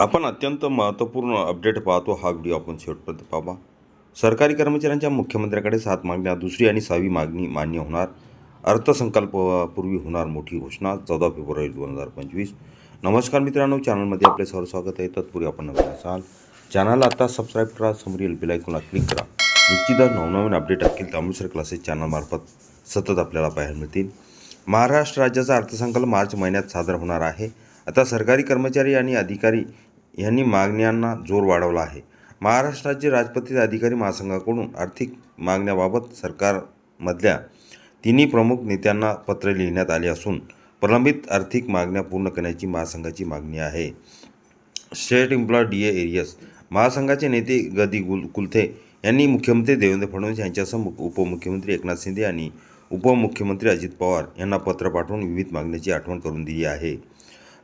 आपण अत्यंत महत्त्वपूर्ण अपडेट पाहतो हा व्हिडिओ आपण शेवटपर्यंत पाहा. सरकारी कर्मचाऱ्यांच्या मुख्यमंत्र्याकडे सात मागण्या दुसरी आणि सहावी मागणी मान्य होणार. अर्थसंकल्पापूर्वी होणार मोठी घोषणा चौदा फेब्रुवारी दोन हजार पंचवीस. नमस्कार मित्रांनो चॅनलमध्ये आपले सर्व स्वागत आहे. तत्पूर्वी आपण नवीन असाल चॅनलला आता सबस्क्राईब करा समोरील बेल क्लिक करा. निश्चितच नवनवीन अपडेट असतील तांबूसर क्लासेस चॅनलमार्फत सतत आपल्याला पाहायला मिळतील. महाराष्ट्र राज्याचा अर्थसंकल्प मार्च महिन्यात सादर होणार आहे. आता सरकारी कर्मचारी आणि अधिकारी यांनी मागण्यांना जोर वाढवला आहे. महाराष्ट्राचे राजपत्रित अधिकारी महासंघाकडून आर्थिक मागण्याबाबत सरकारमधल्या तिन्ही प्रमुख नेत्यांना पत्र लिहिण्यात आले असून प्रलंबित आर्थिक मागण्या पूर्ण करण्याची महासंघाची मागणी आहे. State employee D A arrears महासंघाचे नेते गदी गुल कुलथे यांनी मुख्यमंत्री देवेंद्र फडणवीस यांच्यासह मुख- उपमुख्यमंत्री एकनाथ शिंदे आणि उपमुख्यमंत्री अजित पवार यांना पत्र पाठवून विविध मागण्याची आठवण करून दिली आहे.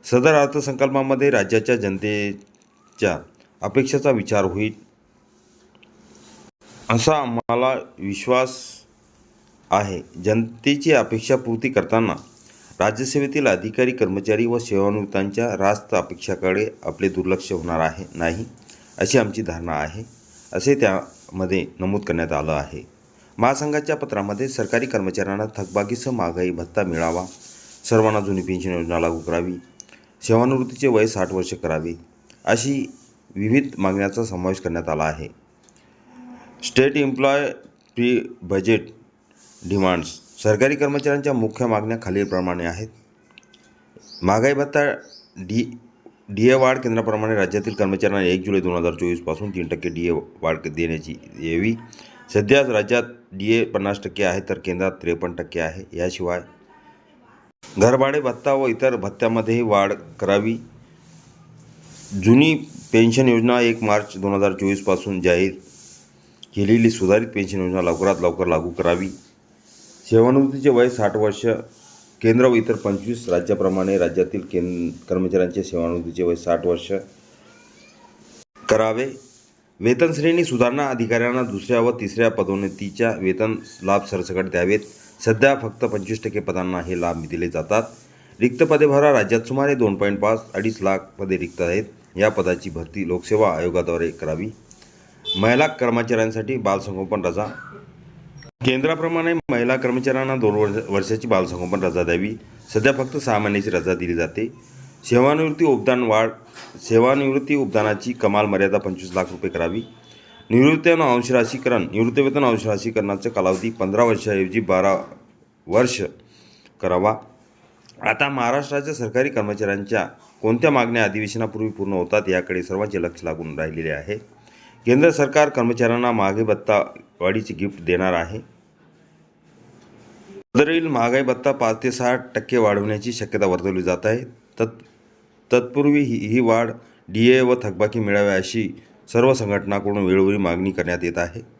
सदर अर्थसंकल्पामध्ये राज्याच्या जनतेच्या अपेक्षेचा विचार होईल असा आम्हाला विश्वास आहे. जनतेची अपेक्षा पूर्ती करताना राज्यसेवेतील अधिकारी कर्मचारी व सेवानिवृत्तांच्या रास्त अपेक्षाकडे आपले दुर्लक्ष होणार आहे नाही अशी आमची धारणा आहे असे त्यामध्ये नमूद करण्यात आलं आहे. महासंघाच्या पत्रामध्ये सरकारी कर्मचाऱ्यांना थकबाकीसह महागाई भत्ता मिळावा सर्वांना जुनी पेन्शन योजना लागू करावी सेवानिवृत्तीचे वय साठ वर्ष करावे अशी विविध मागण्याचा समावेश करण्यात आला आहे. State employee pre budget demands सरकारी कर्मचाऱ्यांच्या मुख्य मागण्या खालीलप्रमाणे आहेत. महागाई भत्ता डी डी ए वाढ केंद्राप्रमाणे राज्यातील कर्मचाऱ्यांना एक जुलै दोन हजार चोवीसपासून तीन टक्के डी ए वाढ देण्याची यावी. सध्या राज्यात डी ए पन्नास टक्के आहे तर केंद्रात त्रेपन्न टक्के आहे. याशिवाय घरभाडे भत्ता व इतर भत्त्यामध्येही वाढ करावी. जुनी पेन्शन योजना एक मार्च दोन हजार चोवीसपासून जाहीर केलेली सुधारित पेन्शन योजना लवकरात लवकर लागू करावी. सेवानिवृत्तीचे वय साठ वर्ष केंद्र व इतर पंचवीस राज्याप्रमाणे राज्यातील केंद कर्मचाऱ्यांचे सेवानिवृत्तीचे वय साठ वर्ष करावे. वेतन श्रेणी सुधारणा अधिकाऱ्यांना दुसऱ्या व तिसऱ्या पदोन्नतीच्या वेतन लाभ सरसकट द्यावेत. सध्या फक्त पंचवीस टक्के पदांना हे लाभ दिले जातात. रिक्त पदे भरा राज्यात सुमारे दोन पॉईंट पाच अडीच लाख पदे रिक्त आहेत. या पदाची भरती लोकसेवा आयोगाद्वारे करावी. महिला कर्मचाऱ्यांसाठी बालसंगोपन रजा. केंद्राप्रमाणे महिला कर्मचाऱ्यांना दोन वर्ष वर्षाची बालसंगोपन रजा द्यावी. सध्या फक्त सहा महिन्याची रजा दिली जाते. सेवानिवृत्ती उपदान वाढ सेवानिवृत्ती उपदानाची कमाल मर्यादा पंचवीस लाख रुपये करावी. निवृत्तीवेतन अंशराशीकरण निवृत्तीवेतन अंशराशीकरणाचा कालावधी पंधरा वर्षाऐवजी बारा वर्ष करावा. आता महाराष्ट्राच्या सरकारी कर्मचाऱ्यांच्या कोणत्या मागण्या अधिवेशनापूर्वी पूर्ण होतात याकडे सर्वांचे लक्ष लागून राहिलेले आहे. केंद्र सरकार कर्मचाऱ्यांना मागे भत्ता वाढीची गिफ्ट देणार आहे. सदरील महागाई भत्ता पाच ते सहा टक्के वाढवण्याची शक्यता वर्तवली जात आहे. तत् तत्पूर्वी ही ही वाढ डी ए व थकबाकी मिळावी अशी सर्व संघटनाकडून वेळोवेळी मागणी करण्यात येत आहे.